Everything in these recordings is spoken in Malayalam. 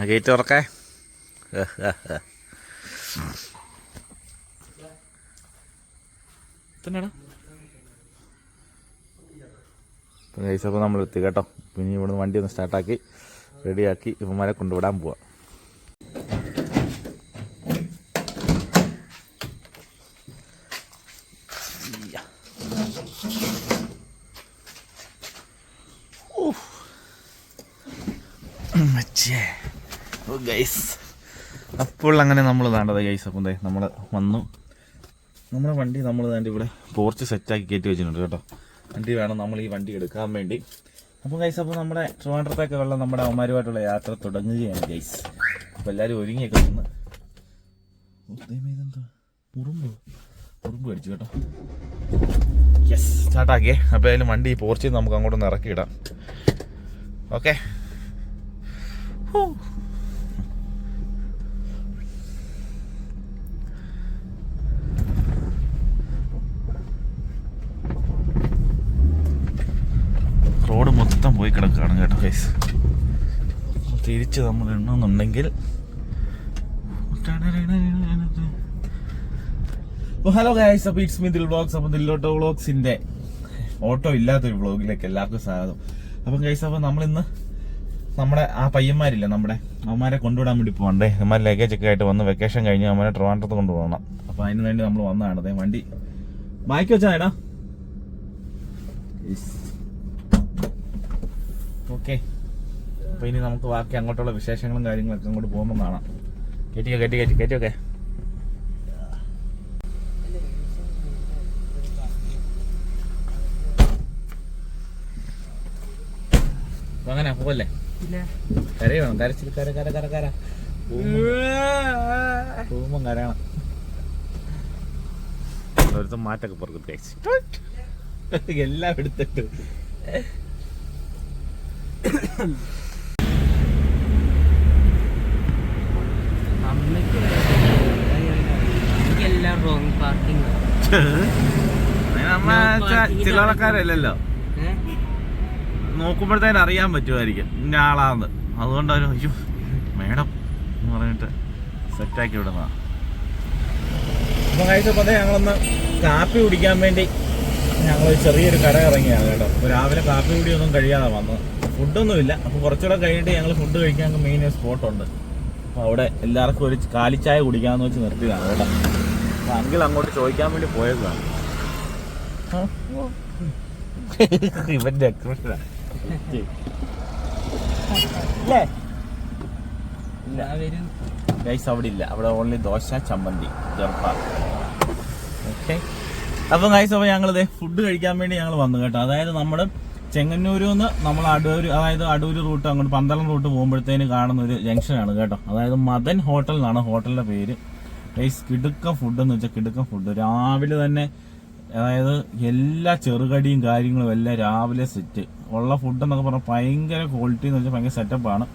ഗേറ്റ് തുറക്കേ അപ്പോൾ നമ്മൾ എത്തി കേട്ടോ പിന്നെ ഇവിടുന്ന് വണ്ടി ഒന്ന് സ്റ്റാർട്ടാക്കി റെഡിയാക്കി ഇവന്മാരെ കൊണ്ടുവിടാൻ പോവാം ഗൈസ് അപ്പോൾ അങ്ങനെ നമ്മൾ വേണ്ടത് ഗൈസ് അപ്പം ദേ നമ്മൾ വന്നു. നമ്മുടെ വണ്ടി നമ്മൾ വേണ്ടി ഇവിടെ പോർച്ച് സെറ്റാക്കി കയറ്റി വെച്ചിട്ടുണ്ട് കേട്ടോ. വണ്ടി വേണം നമ്മൾ ഈ വണ്ടി എടുക്കാൻ വേണ്ടി. അപ്പം ഗൈസ് അപ്പോൾ നമ്മുടെ ട്രിവാൻഡ്രത്തേക്ക് വെള്ളം നമ്മുടെ അവന്മാരുമായിട്ടുള്ള യാത്ര തുടങ്ങുകയാണ് ഗൈസ് അപ്പോൾ എല്ലാവരും ഒരുങ്ങിയൊക്കെ ഇതെന്താ? ഉറുമ്പ് ഉറുമ്പ് കടിച്ചു കേട്ടോ. യെസ് സ്റ്റാർട്ടാക്കിയേ അപ്പോൾ അതിൽ വണ്ടി പോർച്ചിൽ നമുക്ക് അങ്ങോട്ടൊന്ന് ഇറക്കിയിടാം. ഓക്കെ റോഡ് മൊത്തം പോയി കിടക്കുകയാണ് കേട്ടോ. ഗൈസ് തിരിച്ച് നമ്മൾ എണ്ണുന്നുണ്ടെങ്കിൽ ഹലോ ഗൈസ് അപ്പോൾ ഇറ്റ്സ് മീ ദിൽ വ്ളോഗ്സ് അപ്പോൾ ദില്ലോട്ടോ ബ്ലോഗ്സിന്റെ ഓട്ടോ ഇല്ലാത്തൊരു വ്ളോഗിലേക്ക് എല്ലാവർക്കും സ്വാഗതം. അപ്പം ഗൈസ് അപ്പോൾ നമ്മളിന്ന് നമ്മുടെ ആ പയ്യന്മാരില്ല നമ്മുടെ അവന്മാരെ കൊണ്ടുവിടാൻ വേണ്ടി പോകണ്ടേ അവന്മാർ ലഗേജ് ഒക്കെ ആയിട്ട് വന്ന് വെക്കേഷൻ കഴിഞ്ഞ് അവന്മാരെ ട്രിവാൻഡ്രത്ത് കൊണ്ടുപോകണം. അപ്പോൾ അതിന് വേണ്ടി നമ്മൾ വന്നതാണ്. ദേ വണ്ടി. ബാക്കി വെച്ചാ എടാ? ഓക്കെ അപ്പോൾ ഇനി നമുക്ക് ബാക്കി അങ്ങോട്ടുള്ള വിശേഷങ്ങളും കാര്യങ്ങളൊക്കെ അങ്ങോട്ട് പോകുമ്പോൾ കാണാം. കയറ്റിക്കോ കയറ്റി കയറ്റി കയറ്റിയൊക്കെ ഓക്കെ അങ്ങനെ പോവല്ലേ? കരയണം കരച്ചിൽ കര കര കര കര. പോകുമ്പം കരയണം. ഒരുത്തം മാറ്റൊക്കെ പുറത്ത് എല്ലാം എടുത്തിട്ട്. ചില ആൾക്കാരല്ലല്ലോ. നോക്കുമ്പോഴത്തേനും അറിയാൻ പറ്റുമായിരിക്കും ഇന്ന ആളാന്ന്. അതുകൊണ്ട് അവർ അയ്യോ മേഡം എന്ന് പറഞ്ഞിട്ട് സെറ്റാക്കി വിടുന്ന ഞങ്ങളൊന്ന് കാപ്പി കുടിക്കാൻ വേണ്ടി ഞങ്ങൾ ചെറിയൊരു കട ഇറങ്ങിയാണ് കേട്ടോ. രാവിലെ കാപ്പി കുടിയൊന്നും കഴിയാതെ വന്നത്. ഫുഡൊന്നുമില്ല. അപ്പോൾ കുറച്ചുകൂടെ കഴിഞ്ഞിട്ട് ഞങ്ങൾ ഫുഡ് കഴിക്കാൻ മെയിൻ സ്പോട്ടുണ്ട് അപ്പോൾ അവിടെ എല്ലാവർക്കും ഒരു കാലിച്ചായ കുടിക്കാമെന്ന് വെച്ച് നിർത്തിയതാണ് കേട്ടോ. അപ്പോൾ അങ്കിൾ അങ്ങോട്ട് ചോദിക്കാൻ വേണ്ടി പോയതാണ്. ഇവന്റെ എക്സ്പ്രഷനാ ഇല്ലേ? ഗൈസ് അവിടെ ഇല്ല. അവിടെ ഓൺലി ദോശ ചമ്മന്തി ചെറുപ്പ ഓക്കെ അപ്പം ഗൈസ് അപ്പോൾ ഞങ്ങളിത് ഫുഡ് കഴിക്കാൻ വേണ്ടി ഞങ്ങൾ വന്നു കേട്ടോ. അതായത് നമ്മൾ ചെങ്ങന്നൂരിൽ നിന്ന് നമ്മൾ അടൂർ അതായത് അടൂർ റൂട്ട് അങ്ങോട്ട് പന്തളം റൂട്ട് പോകുമ്പോഴത്തേന് കാണുന്ന ഒരു ജംഗ്ഷനാണ് കേട്ടോ. അതായത് മദൻ ഹോട്ടൽ എന്നാണ് ഹോട്ടലിന്റെ പേര്. ഗൈസ് കിടുക്ക ഫുഡ് എന്ന് വെച്ചാൽ കിടുക്കം ഫുഡ് രാവിലെ തന്നെ അതായത് എല്ലാ ചെറുകടിയും കാര്യങ്ങളും എല്ലാം രാവിലെ സെറ്റ് ഉള്ള ഫുഡ് എന്നൊക്കെ പറഞ്ഞാൽ ഭയങ്കര ക്വാളിറ്റി എന്ന് വെച്ചാൽ ഭയങ്കര സെറ്റപ്പാണ്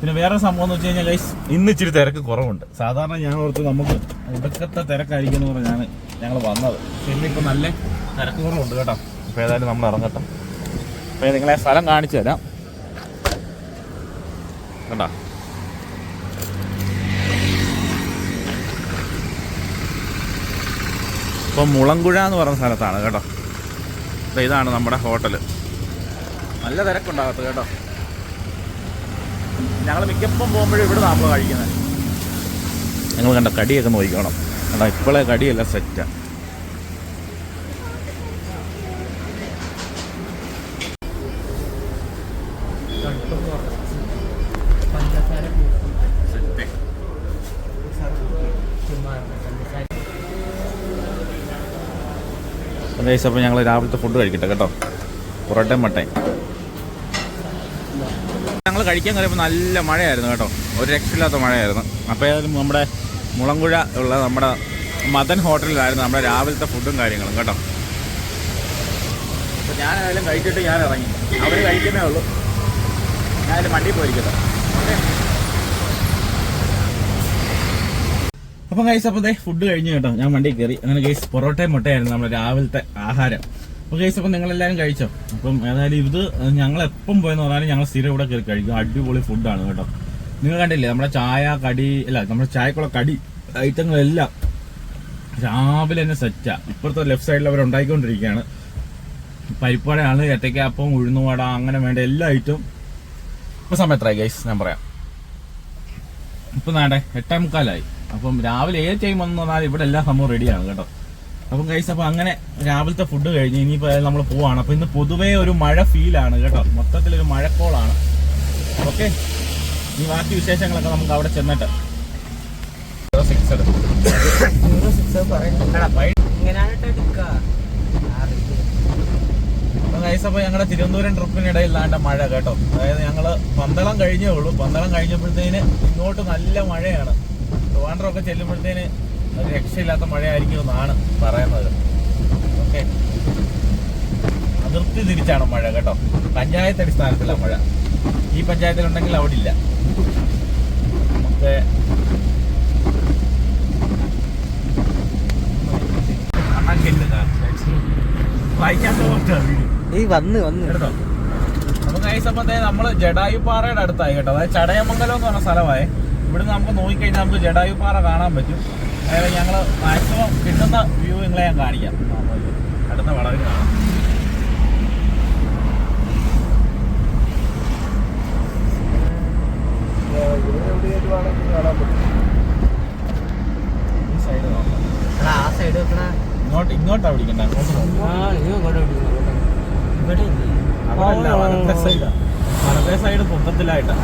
പിന്നെ വേറെ സംഭവം എന്ന് വെച്ച് കഴിഞ്ഞാൽ ഗൈസ് ഇന്ന് ഇച്ചിരി തിരക്ക് കുറവുണ്ട്. സാധാരണ ഞാൻ ഓർത്ത് നമുക്ക് ഒടുക്കത്തെ തിരക്കായിരിക്കും എന്ന് പറഞ്ഞാണ് ഞങ്ങൾ വന്നത്. പിന്നെ ഇപ്പം നല്ല തിരക്ക് കുറവുണ്ട് കേട്ടോ. അപ്പോൾ ഏതായാലും നമ്മൾ ഇറങ്ങട്ടെ. അപ്പോൾ നിങ്ങളെ സ്ഥലം കാണിച്ചു തരാം. കണ്ടോ? ഇപ്പം മുളങ്കുഴ എന്ന് പറഞ്ഞ സ്ഥലത്താണ് കേട്ടോ. അപ്പോൾ ഇതാണ് നമ്മുടെ ഹോട്ടൽ നല്ല തിരക്കുണ്ടാകത്ത് കേട്ടോ. ഞങ്ങൾ മിക്കപ്പം പോകുമ്പോഴും ഇവിടെ നാപ്പോൾ കഴിക്കുന്നത്. ഞങ്ങൾ കണ്ട കടിയൊക്കെ നോക്കിക്കോണം. കണ്ടോ ഇപ്പോഴേ കടിയല്ല സെറ്റാ അപ്പോൾ ഞങ്ങൾ രാവിലത്തെ ഫുഡ് കഴിക്കട്ടെ കേട്ടോ. പൊറോട്ടയും മട്ടയും ഞങ്ങൾ കഴിക്കാൻ കയറിയപ്പോൾ നല്ല മഴയായിരുന്നു കേട്ടോ. ഒരു രക്ഷയില്ലാത്ത മഴയായിരുന്നു. അപ്പോൾ ഏതായാലും നമ്മുടെ മുളങ്കുഴ ഉള്ള നമ്മുടെ മദൻ ഹോട്ടലിലായിരുന്നു നമ്മുടെ രാവിലത്തെ ഫുഡും കാര്യങ്ങളും കേട്ടോ. അപ്പോൾ ഞാനായാലും കഴിച്ചിട്ട് ഞാൻ ഇറങ്ങി. അവർ കഴിക്കുന്നേ ഉള്ളൂ. ഞാനതിന്റെ വണ്ടി പോയിരിക്കട്ടെ. ഓക്കെ? അപ്പം ഗൈസ് അപ്പോൾ ദേ ഫുഡ് കഴിഞ്ഞു കേട്ടോ. ഞാൻ വണ്ടി കയറി. അങ്ങനെ ഗൈസ് പൊറോട്ടയും മുട്ടയായിരുന്നു നമ്മുടെ രാവിലത്തെ ആഹാരം. അപ്പോൾ അപ്പൊ നിങ്ങൾ നിങ്ങളെല്ലാവരും കഴിച്ചോ? അപ്പം ഏതായാലും ഇത് ഞങ്ങൾ എപ്പം പോയെന്ന് പറഞ്ഞാലും ഞങ്ങൾ സ്ഥിരം ഇവിടെ കയറി കഴിക്കും. അടിപൊളി ഫുഡാണ് കേട്ടോ. നിങ്ങൾ കണ്ടില്ലേ നമ്മുടെ ചായ കടി അല്ല നമ്മുടെ ചായക്കുള്ള കടി ഐറ്റങ്ങളെല്ലാം രാവിലെ തന്നെ സെറ്റാ ഇപ്പുറത്തെ ലെഫ്റ്റ് സൈഡിൽ അവർ ഉണ്ടാക്കിക്കൊണ്ടിരിക്കുകയാണ് പരിപ്പടയാണ് ഏത്തയ്ക്കാപ്പം ഉഴുന്നുവട അങ്ങനെ വേണ്ട എല്ലാ ഐറ്റവും ഇപ്പൊ സമയം എത്രയായി ഗൈസ് ഞാൻ പറയാം. ഇപ്പൊ നാടെ എട്ടേ മുക്കാലായി. അപ്പം രാവിലെ ഏത് ടൈം വന്നു പറഞ്ഞാൽ ഇവിടെ എല്ലാ സംഭവം റെഡിയാണ് കേട്ടോ. അപ്പം കഴിച്ച അപ്പൊ അങ്ങനെ രാവിലത്തെ ഫുഡ് കഴിഞ്ഞ് ഇനിയിപ്പോ നമ്മൾ പോവാണ്. അപ്പൊ ഇന്ന് പൊതുവേ ഒരു മഴ ഫീലാണ് കേട്ടോ. മൊത്തത്തിൽ ഒരു മഴക്കോളാണ്. ഓക്കെ ഈ ബാക്കി വിശേഷങ്ങളൊക്കെ നമുക്ക് അവിടെ ചെന്നിട്ട്. സിക്സ് എടുക്കും. ഇങ്ങനെയാണ് അപ്പോൾ ഞങ്ങളുടെ തിരുവനന്തപുരം ട്രിപ്പിനിടയില്ലാണ്ട് മഴ കേട്ടോ. അതായത് ഞങ്ങൾ പന്തളം കഴിഞ്ഞേ ഉള്ളൂ. പന്തളം കഴിഞ്ഞപ്പോഴത്തേന് ഇങ്ങോട്ട് നല്ല മഴയാണ്. ട്രിവാൻഡ്രമൊക്കെ ചെല്ലുമ്പോഴത്തേന് ഒരു രക്ഷയില്ലാത്ത മഴയായിരിക്കും എന്നാണ് പറയുന്നത്. ഓക്കെ. അതിർത്തി തിരിച്ചാണ് മഴ കേട്ടോ. പഞ്ചായത്ത് അടിസ്ഥാനത്തിലാണ് മഴ. ഈ പഞ്ചായത്തിലുണ്ടെങ്കിൽ അവിടെ ഇല്ല. നമുക്ക് നമുക്ക് ദേ നമ്മൾ ജഡായുപ്പാറയുടെ അടുത്തായി കേട്ടോ. അതായത് ചടയമംഗലം എന്ന് പറഞ്ഞ സ്ഥലമായി. ഇവിടുന്ന് നമുക്ക് നോക്കിക്കഴിഞ്ഞാൽ നമുക്ക് ജഡായുപ്പാറ കാണാൻ പറ്റും. അതായത് ഞങ്ങൾ മാക്സിമം കിട്ടുന്ന വ്യൂ നിങ്ങളെ ഞാൻ കാണിക്കാം. അടുത്ത വളവിൽ കാണാം. സൈഡ് ഇങ്ങോട്ട് ഇങ്ങോട്ടാ പിടിക്കണ്ട? അങ്ങോട്ട് നോക്കാം ആ സൈഡ് അങ്ങോട്ട് പിടിക്കുന്നു, അങ്ങോട്ട്. ഇവിടെ ഇല്ലേ? അവിടെ വലത്തെ സൈഡാ വലത്തെ സൈഡ് പൊക്കത്തിലായിട്ടാ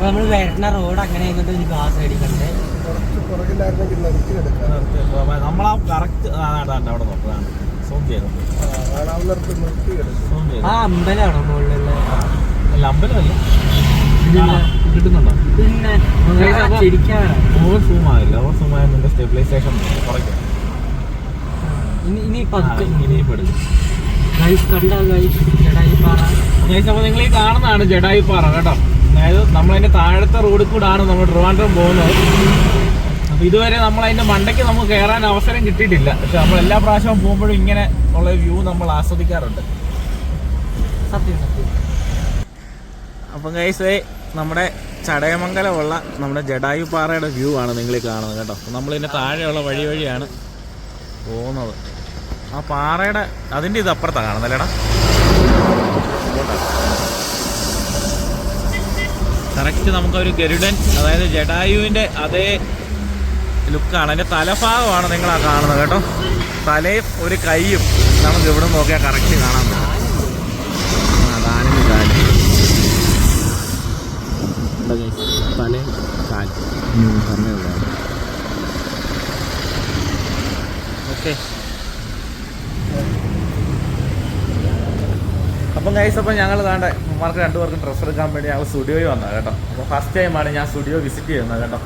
നമ്മൾ വരുന്ന റോഡ് അങ്ങനെ ആയിക്കൊണ്ട് ഒരു ആ കുറച്ച് പുറകിലായിരുന്നെങ്കിൽ നിർത്തി എടുക്കാം. നമ്മളാ കറക്റ്റ് അവിടെ നോക്കാം. സൂം ചെയ്തു? ആ അമ്പലമാണോ മുകളിലുള്ള? അല്ല അമ്പലമല്ല. ഇതില്ല. കിട്ടുന്നുണ്ടോ? പിന്നെ ആ, അപ്പൊ- ശരിക്കാണ് ഓവർ സൂം ആയില്ല ഓവർ സൂം ആയ നിന്റെ സ്റ്റെബിലൈസേഷൻ കുറയ്ക്കും. ഇനി ഇനി ആ, ഇനി ഇപ്പൊ എടുക്കും. ഗൈസ് കണ്ട ഗൈസ് ജടായിപ്പാറ ഗൈസ് അപ്പോൾ നിങ്ങൾ ഈ കാണുന്നതാണ് ജഡായി പാറ കേട്ടോ? അതായത് നമ്മളതിന്റെ താഴത്തെ റോഡിൽ കൂടാണ് നമ്മൾ ട്രിവാൻഡ്രം പോകുന്നത്. അപ്പോൾ ഇതുവരെ നമ്മൾ അതിന്റെ മണ്ടയ്ക്ക് നമുക്ക് കയറാൻ അവസരം കിട്ടിയിട്ടില്ല. പക്ഷെ നമ്മൾ എല്ലാ പ്രാവശ്യവും പോകുമ്പോഴും ഇങ്ങനെ ഉള്ള വ്യൂ നമ്മൾ ആസ്വദിക്കാറുണ്ട്. സത്യം സത്യം. അപ്പം ഗൈസ് നമ്മുടെ ചടയമംഗലമുള്ള നമ്മുടെ ജഡായു പാറയുടെ വ്യൂ ആണ് നിങ്ങൾ കാണുന്നത് കേട്ടോ. നമ്മളിതിന്റെ താഴെയുള്ള വഴി വഴിയാണ് പോകുന്നത്. ആ പാറയുടെ അതിന്റെ ഇത് അപ്പുറത്താണ് കാണുന്നല്ലേടാ കറക്റ്റ് നമുക്കൊരു ഗരുഡൻ അതായത് ജഡായുവിന്റെ അതേ ലുക്കാണ്. അതിന്റെ തലഭാഗമാണ് നിങ്ങൾ ആ കാണുന്നത് കേട്ടോ. തലയും ഒരു കൈയും നമുക്ക് ഇവിടെ നോക്കിയാൽ കറക്റ്റ് കാണാൻ പറ്റും. കാൽ. തലയും കാൽ. ഓക്കെ അപ്പം ഗൈസ് അപ്പം ഞങ്ങൾ താണ്ട മാർക്ക് രണ്ടുപേർക്കും ഡ്രസ്സ് എടുക്കാൻ വേണ്ടി ഞങ്ങൾ സ്റ്റുഡിയോയിൽ വന്നത് കേട്ടോ. അപ്പോൾ ഫസ്റ്റ് ടൈമാണ് ഞാൻ സ്റ്റുഡിയോ വിസിറ്റ് ചെയ്യുന്നത് കേട്ടോ.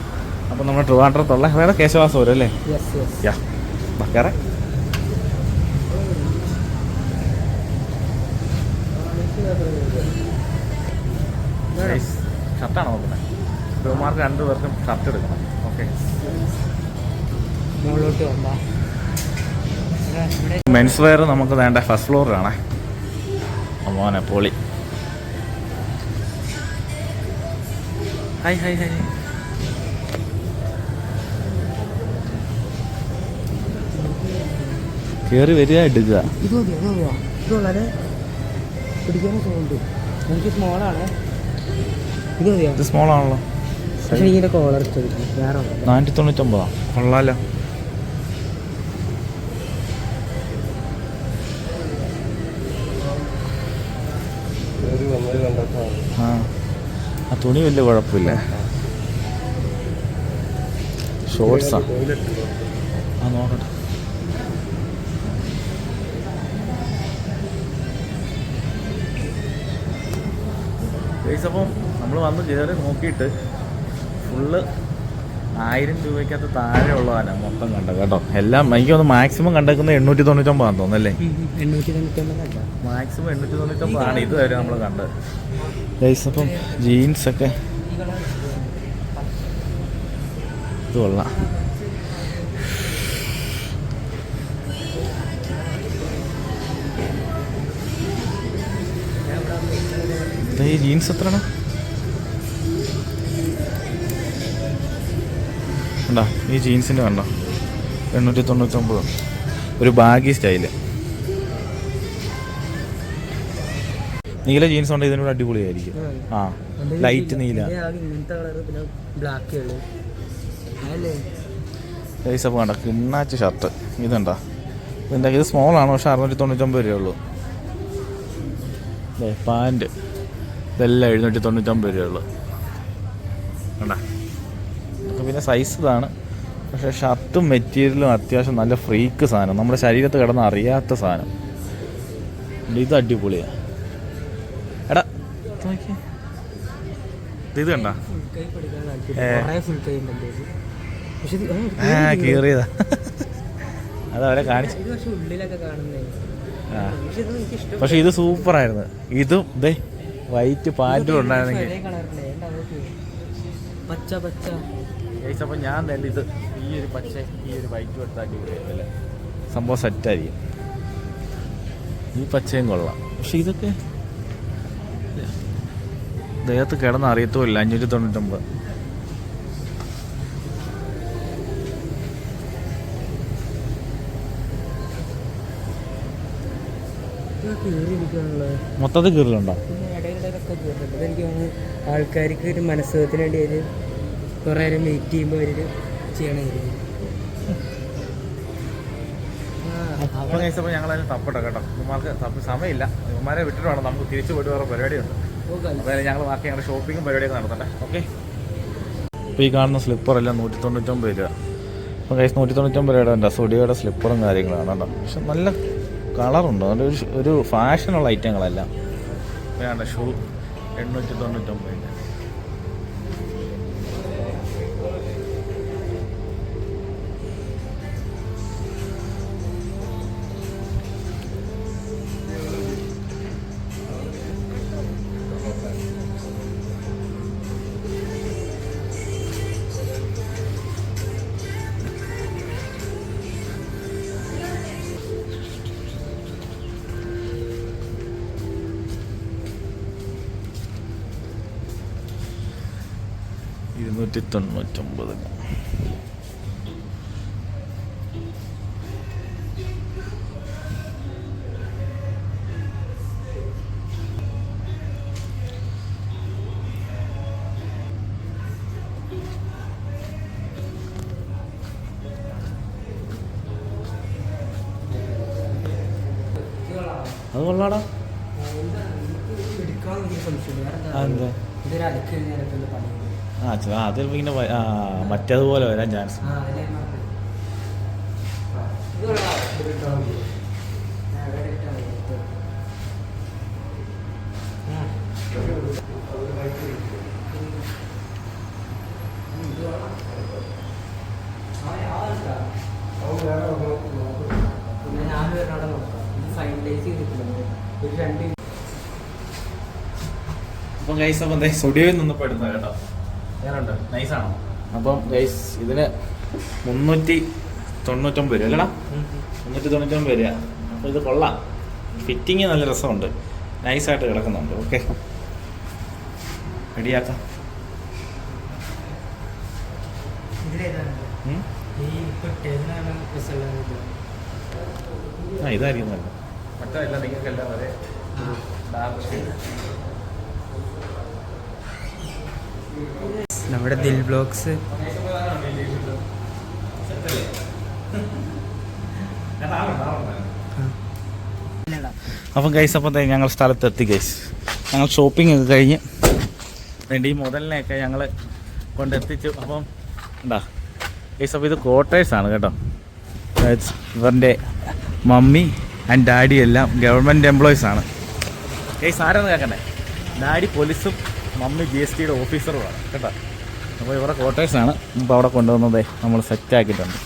അപ്പം നമ്മുടെ ട്രിവാൻഡ്രത്തുള്ള വേറെ കേശവാസൂരം അല്ലേ? യാ ബക്കാറെ. ഷർട്ടാണ് നോക്കുന്നത് ഇവന്മാർക്ക് രണ്ടുപേർക്കും ഷർട്ട് എടുക്കണം. ഓക്കെ മുകളിലോട്ട് വന്നാ മെൻസ് വെയർ നമുക്ക് വേണ്ട ഫസ്റ്റ് ഫ്ലോറിലാണേ മോനെ പൊളി. Hi hi hi. കയറി വരിക എടുക്കുക ഇത് മതി അത് മതിയോ? ഇത് വളരെ തോന്നുന്നുണ്ട് എനിക്ക് സ്മോളാണ് ഇത് മതിയോ? ഇത് സ്മോൾ ആണല്ലോ. പക്ഷെ ഇതിന്റെ കോളർ. നാനൂറ്റി തൊണ്ണൂറ്റൊമ്പതാ. കൊള്ളാലോ. തുണി വലിയ കുഴപ്പമില്ല. ഷോർട്സാ ആ. നോക്കട്ടെ. ഗൈസ് അപ്പം നമ്മൾ വന്ന് കയറി നോക്കിയിട്ട് ഫുള്ള് ആയിരം രൂപയ്ക്കകത്ത് താഴെ ഉള്ളതാണ് മൊത്തം കണ്ടത് കേട്ടോ. എല്ലാം എനിക്ക് തോന്നുന്നു മാക്സിമം കണ്ടേക്കുന്നത് എണ്ണൂറ്റി തൊണ്ണൂറ്റൊമ്പതാണെന്ന് തോന്നുന്നല്ലേ മാക്സിമം എണ്ണൂറ്റി തൊണ്ണൂറ്റൊമ്പതാണ് ഇതുവരെ നമ്മൾ കണ്ടത്. ഗൈസ് അപ്പം ജീൻസൊക്കെ ഇത് കൊള്ളാം. ഈ ജീൻസ് എത്ര ഈ ജീൻസിന്റെ വേണ്ട എണ്ണൂറ്റി തൊണ്ണൂറ്റൊമ്പത്. ഒരു ബാഗി സ്റ്റൈൽ. നീല ജീൻസ് ഉണ്ട് ഇതിനോട് അടിപൊളിയായിരിക്കും. ആ. ലൈറ്റ് നീല. ഗൈസ് അപ്പോൾ കണ്ട? കിണ്ണാച്ച് ഷർട്ട് ഇതുണ്ടാ? ഇതിന്റെ ഇത് സ്മോൾ ആണ് പക്ഷെ അറുന്നൂറ്റി തൊണ്ണൂറ്റൊമ്പത് രൂപയുള്ളൂ ഉള്ളൂ പാന്റ് ഇതെല്ലാം എഴുന്നൂറ്റി തൊണ്ണൂറ്റൊമ്പത് രൂപ ഉള്ളൂ. കണ്ട? പിന്നെ സൈസ് ഇതാണ്. പക്ഷെ ഷർട്ടും മെറ്റീരിയലും അത്യാവശ്യം നല്ല ഫ്രീക്ക് സാധനം. നമ്മുടെ ശരീരത്ത് കിടന്ന് അറിയാത്ത സാധനം. ഇത് അടിപൊളിയാണ് ഇത് കണ്ട? കീറിയതാ. അത് അവരെ കാണിച്ചു പക്ഷെ ഇത് ഇഷ്ടം പക്ഷെ ഇത് ഇതും വൈറ്റ് പാന്റും ഉണ്ടായിരുന്നെങ്കിൽ പച്ച പച്ച. അപ്പം ഞാൻ തന്നെ ഇത് ഈ ഒരു പച്ച ഈ ഒരു വൈറ്റ് എടുത്താക്കി സംഭവം സെറ്റായിരിക്കും. ഈ പച്ചയും കൊള്ളാം. പക്ഷെ ഇതൊക്കെ ദേഹത്ത് കിടന്ന് അറിയത്തുമില്ല അഞ്ഞൂറ്റി തൊണ്ണൂറ്റൊമ്പത്. മൊത്തത്തിൽ കീറലുണ്ടോ തോന്നുന്നു ആൾക്കാർക്ക് ഒരു മനസ്സുഖത്തിന് വേണ്ടി അവർ കുറേ നേരം വെയിറ്റ് ചെയ്യുമ്പോൾ അവർ ചെയ്യണമായിരിക്കും അപ്പോൾ ഞങ്ങളതിന് തപ്പട്ടെ കേട്ടോ. ഇവന്മാർക്ക് തപ്പ് സമയമില്ല. ഇവന്മാരെ വിട്ടിട്ട് വേണം. നമുക്ക് തിരിച്ചു പോയിട്ട് വേറെ പരിപാടിയുണ്ട്. അപ്പോൾ ഞങ്ങൾ ബാക്കി ഞങ്ങളുടെ ഷോപ്പിങ്ങും പരിപാടിയൊക്കെ നടത്തണ്ടേ. ഓക്കെ ഇപ്പോൾ ഈ കാണുന്ന സ്ലിപ്പറെല്ലാം നൂറ്റി തൊണ്ണൂറ്റൊമ്പത് രൂപ. അപ്പോൾ കൈസ് നൂറ്റി തൊണ്ണൂറ്റൊമ്പത് രൂപയുടെ ഉണ്ട് സുഡിയുടെ സ്ലിപ്പറും കാര്യങ്ങളാണ് കേട്ടോ പക്ഷെ നല്ല കളറുണ്ട് നല്ല ഒരു ഒരു ഫാഷനുള്ള ഐറ്റങ്ങളെല്ലാം വേണ്ട ഷൂ എണ്ണൂറ്റി തൊണ്ണൂറ്റൊമ്പത് രൂപ. ഇരുന്നൂറ്റി തൊണ്ണൂറ്റൊമ്പത്. അത് കൊള്ളാടാ. എന്താ? ആ അത് ഇങ്ങനെ മറ്റേതുപോലെ വരാൻ ചാൻസ്. ആ കൈസ് അപ്പം അപ്പം സ്റ്റുഡിയോയിൽ നിന്ന് പെടുന്ന കേട്ടോ. അപ്പം ഗൈസ് ഇതിന് മുന്നൂറ്റി തൊണ്ണൂറ്റൊമ്പത് രൂപ അല്ലടാ? മുന്നൂറ്റി തൊണ്ണൂറ്റൊമ്പത് രൂപ. അപ്പോൾ ഇത് കൊള്ളാം. ഫിറ്റിങ് നല്ല രസമുണ്ട്. നൈസായിട്ട് കിടക്കുന്നുണ്ട്. ഓക്കെ റെഡിയാക്കാം ആ ഇതായിരിക്കും നല്ല മറ്റല്ല നിങ്ങൾക്കെല്ലാം വരെ ഡാർക്ക് ഷെയ്ഡ് നമ്മുടെ ദിൽ ബ്ലോഗ്സ് അപ്പം ഗൈസ് അപ്പം ഞങ്ങൾ സ്ഥലത്തെത്തി ഗൈസ് ഞങ്ങൾ ഷോപ്പിംഗ് ഒക്കെ കഴിഞ്ഞ് വേണ്ടി ഈ മുതലിനെയൊക്കെ ഞങ്ങൾ കൊണ്ടെത്തിച്ചു. അപ്പം എന്താ ഗൈസ് അപ്പം ഇത് ക്വാർട്ടേഴ്സാണ് കേട്ടോ. ഇവരുടെ മമ്മി ആൻഡ് ഡാഡി എല്ലാം ഗവൺമെന്റ് എംപ്ലോയീസ് ആണ്. ഗൈസ് ആരാന്ന് കേൾക്കണ്ടേ ഡാഡി പോലീസും മമ്മി ജി എസ് ടിയുടെ ഓഫീസറുമാണ് കേട്ടോ. അപ്പോൾ ഇവിടെ ക്വാർട്ടേഴ്സാണ് അപ്പോൾ അവിടെ കൊണ്ടുവന്നത് നമ്മൾ സെറ്റാക്കിയിട്ടുണ്ട്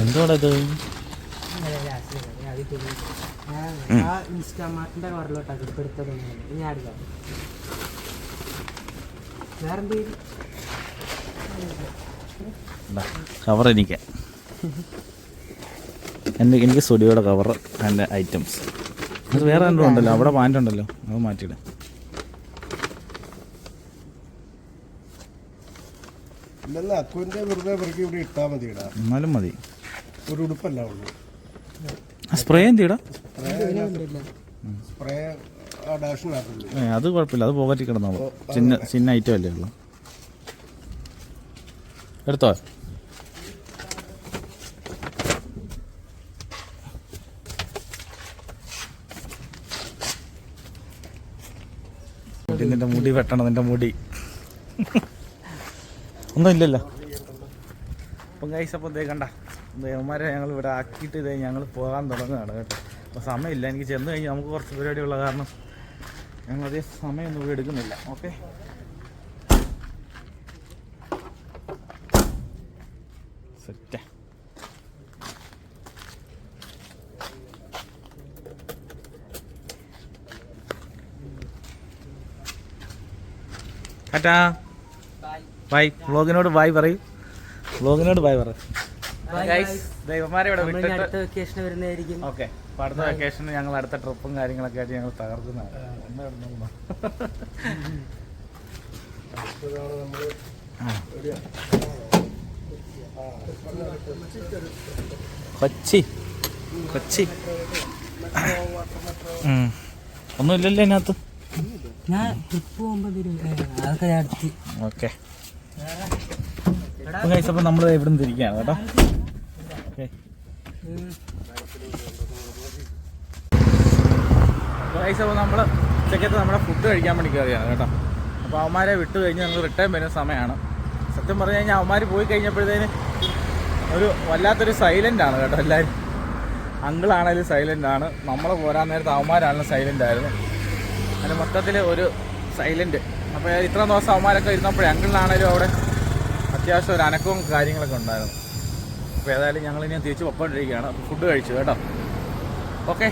എന്തുവാണ് ഇത്? ഇൻസ്റ്റാമാർട്ടിന്റെ കവറിലോട്ടാക്കി എടുത്തതൊന്നും വേറെന്തേലും കവർ എനിക്ക് എന്റെ എനിക്ക് സ്റ്റുഡിയോയുടെ കവർ ആൻഡ് ഐറ്റംസ് അത് വേറെ രണ്ടും ഉണ്ടല്ലോ? അവിടെ പാന്റ് ഉണ്ടല്ലോ. അത് മാറ്റിയിട. എന്നാലും മതി. ഒരു ഉടുപ്പല്ല ഉള്ളു. സ്പ്രേ എന്തിടാ? സ്പ്രേ അത് കുഴപ്പമില്ല. അത് പോകറ്റി കിടന്നോളൂ. ചിന്ന ചിന്ന ഐറ്റം അല്ലേ ഉള്ളൂ. എടുത്തോ? നിന്റെ മുടി വെട്ടണം നിന്റെ മുടി. ഒന്നും ഇല്ലല്ലോ. അപ്പം കൈസ് അപ്പം ദേ കണ്ട ദേവന്മാരെ ഞങ്ങൾ ഇവിടെ ആക്കിയിട്ട് ഇതേ ഞങ്ങൾ പോകാൻ തുടങ്ങുകയാണ് കേട്ടോ. അപ്പോൾ സമയമില്ല എനിക്ക് ചെന്ന് കഴിഞ്ഞാൽ നമുക്ക് കുറച്ച് പരിപാടിയുള്ള കാരണം ഞങ്ങൾ അതേ സമയമൊന്നും ഇവിടെ എടുക്കുന്നില്ല ഓക്കെ സെറ്റാ ടാറ്റാ. ബൈ. വ്ളോഗിനോട് ബായ് പറയൂ. വ്ളോഗിനോട് ബായ് പറ ദൈവന്മാരെ ഇവിടെ വിട്ടിട്ട് അടുത്ത വെക്കേഷൻ വരുന്നതായിരിക്കും. ഓക്കെ അടുത്ത വെക്കേഷന് ഞങ്ങൾ അടുത്ത ട്രിപ്പും കാര്യങ്ങളൊക്കെ ആയിട്ട് ഞങ്ങൾ തകർക്കുന്നതാണ്. കിടന്നോളൂ. കൊച്ചി. കൊച്ചി. ഉം. ഒന്നുമില്ലല്ലോ അതിനകത്ത് ഞാൻ ട്രിപ്പ് പോകുമ്പോൾ അതൊക്കെ ഞാൻ അടുത്ത് ഓക്കെ. അപ്പം നമ്മൾ ഇവിടെ നിന്ന് തിരിക്കുകയാണ് കേട്ടോ. ഓക്കെ. അപ്പോൾ നമ്മൾ ഉച്ചക്കത്തെ നമ്മുടെ ഫുഡ് കഴിക്കാൻ വേണ്ടി കയറിയാണ് കേട്ടോ. അപ്പോൾ അവന്മാരെ വിട്ട് കഴിഞ്ഞ് ഞങ്ങൾ റിട്ടേൺ വരുന്ന സമയമാണ്. സത്യം പറഞ്ഞു കഴിഞ്ഞാൽ അവന്മാർ പോയി കഴിഞ്ഞപ്പോഴത്തേന് ഒരു വല്ലാത്തൊരു സൈലന്റ് ആണ് കേട്ടോ എല്ലാവരും അങ്കിളാണേലും സൈലന്റ് ആണ്. നമ്മൾ പോരാൻ നേരത്തെ അവന്മാരാണെങ്കിലും സൈലന്റ് ആയിരുന്നു. അതിന് മൊത്തത്തിൽ ഒരു സൈലന്റ് അപ്പോൾ ഇത്ര ദിവസം അവന്മാരൊക്കെ ഇരുന്നപ്പോഴേ അങ്കിളിനാണേലും അവിടെ അത്യാവശ്യം ഒരു അനക്കവും കാര്യങ്ങളൊക്കെ ഉണ്ടായിരുന്നു. അപ്പോൾ ഏതായാലും ഞങ്ങൾ ഇനി തിരിച്ച് പൊക്കോണ്ടിരിക്കുകയാണ്. അപ്പോൾ ഫുഡ് കഴിച്ചു കേട്ടോ. ഓക്കെ